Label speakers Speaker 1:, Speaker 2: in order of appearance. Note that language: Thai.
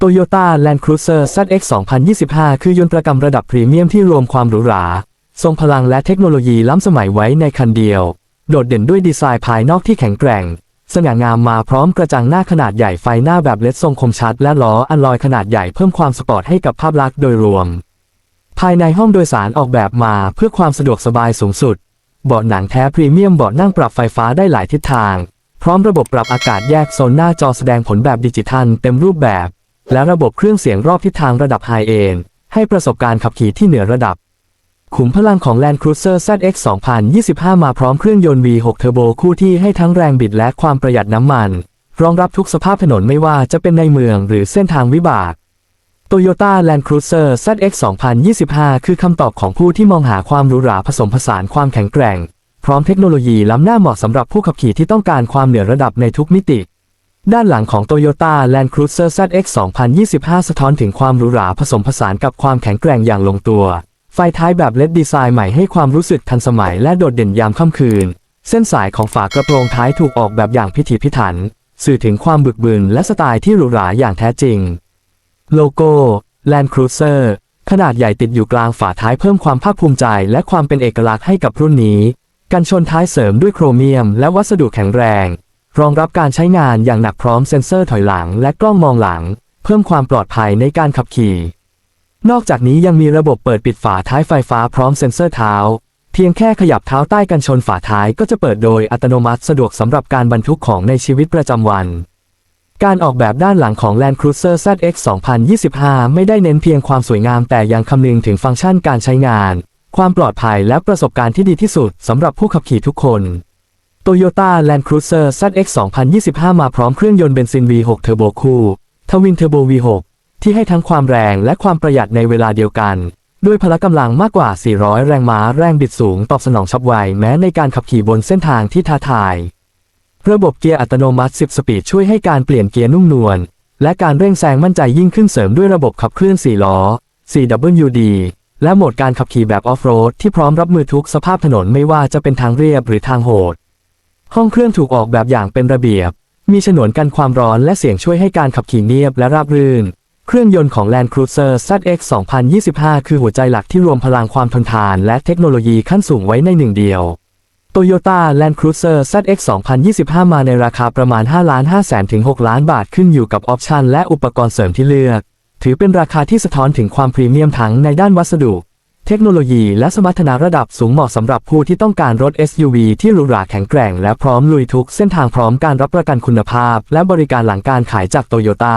Speaker 1: Toyota Land Cruiser ZX 2025 คือยนตรกรรมระดับพรีเมียมที่รวมความหรูหรา ทรงพลังและเทคโนโลยีล้ำสมัยไว้ในคันเดียว โดดเด่นด้วยดีไซน์ภายนอกที่แข็งแกร่ง สง่างามมาพร้อมกระจังหน้าขนาดใหญ่ไฟหน้าแบบเลดทรงคมชัด และล้ออัลลอยขนาดใหญ่เพิ่มความสปอร์ตให้กับภาพลักษณ์โดยรวม ภายในห้องโดยสารออกแบบมาเพื่อความสะดวกสบายสูงสุด เบาะหนังแท้พรีเมียมเบาะนั่งปรับไฟฟ้าได้หลายทิศทาง พร้อมระบบปรับอากาศแยกโซนหน้าจอแสดงผลแบบดิจิทัลเต็มรูปแบบ และระบบเครื่องเสียงรอบทิศทางระดับไฮเอนให้ประสบการณ์ขับขี่ที่เหนือระดับ ขุมพลังของ Land Cruiser ZX 2025 มาพร้อมเครื่องยนต์ V6 Turbo คู่ที่ให้ทั้งแรงบิดและความประหยัดน้ำมัน รองรับทุกสภาพถนนไม่ว่าจะเป็นในเมืองหรือเส้นทางวิบาก Toyota Land Cruiser ZX 2025 คือคำตอบของผู้ที่มองหาความหรูหราผสมผสานความแข็งแกร่ง พร้อมเทคโนโลยีล้ำหน้าเหมาะสำหรับผู้ขับขี่ที่ต้องการความเหนือระดับในทุกมิติ ด้านหลังของ Toyota Land Cruiser ZX 2025 สะท้อนถึงความหรูหราผสมผสานกับความแข็งแกร่งอย่างลงตัว ไฟท้ายแบบเลดดีไซน์ใหม่ให้ความรู้สึกทันสมัยและโดดเด่นยามค่ำคืน เส้นสายของฝากระโปรงท้ายถูกออกแบบอย่างพิถีพิถัน สื่อถึงความบึกบึนและสไตล์ที่หรูหราอย่างแท้จริง โลโก้ Land Cruiser ขนาดใหญ่ติดอยู่กลางฝาท้ายเพิ่มความภาคภูมิใจ และความเป็นเอกลักษณ์ให้กับรุ่นนี้ กันชนท้ายเสริมด้วยโครเมียม และวัสดุแข็งแรง รองรับการใช้งานอย่างหนักพร้อมเซ็นเซอร์ถอยหลังและกล้องมองหลัง เพิ่มความปลอดภัยในการขับขี่ นอกจากนี้ยังมีระบบเปิดปิดฝาท้ายไฟฟ้าพร้อมเซ็นเซอร์เท้า เพียงแค่ขยับเท้าใต้กันชนฝาท้ายก็จะเปิดโดยอัตโนมัติสะดวกสำหรับการบรรทุกของในชีวิตประจำวัน การออกแบบด้านหลังของ Land Cruiser ZX 2025 ไม่ได้เน้นเพียงความสวยงามแต่ยังคำนึงถึงฟังก์ชันการใช้งาน ความปลอดภัยและประสบการณ์ที่ดีที่สุดสำหรับผู้ขับขี่ทุกคน Toyota Land Cruiser ZX 2025 มาพร้อมเครื่องยนต์เบนซิน V6 Turbo คู่ทวินเทอร์โบ V6 ที่ให้ทั้งความแรงและความประหยัดในเวลาเดียวกัน ด้วยพละกำลังมากกว่า 400 แรงม้าแรงบิดสูงตอบสนองฉับไวแม้ในการขับขี่บนเส้นทางที่ท้าทาย ระบบเกียร์อัตโนมัติ 10 สปีดช่วยให้การเปลี่ยนเกียร์นุ่มนวลและการเร่งแซงมั่นใจยิ่งขึ้นเสริมด้วยระบบขับเคลื่อน 4 ล้อ 4WD และโหมดการขับขี่แบบออฟโรดที่พร้อมรับมือทุกสภาพถนนไม่ว่าจะเป็นทางเรียบหรือทางโหด ห้องเครื่องถูกออกแบบอย่างเป็นระเบียบ มีฉนวนกันความร้อนและเสียงช่วยให้การขับขี่เนียบและราบรื่น เครื่องยนต์ของ Land Cruiser ZX 2025 คือหัวใจหลักที่รวมพลังความทนทานและเทคโนโลยีขั้นสูงไว้ในหนึ่งเดียว Toyota Land Cruiser ZX 2025 มาในราคาประมาณ 5 ล้าน5แสนถึง 6 ล้านบาทขึ้นอยู่กับออปชันและอุปกรณ์เสริมที่เลือก ถือเป็นราคาที่สะท้อนถึงความพรีเมียมทั้งในด้านวัสดุ เทคโนโลยีและสมรรถนะระดับสูงเหมาะสำหรับผู้ที่ต้องการรถ SUV ที่หรูหราแข็งแกร่งและพร้อมลุยทุกเส้นทางพร้อมการรับประกันคุณภาพ และบริการหลังการขายจากโตโยต้า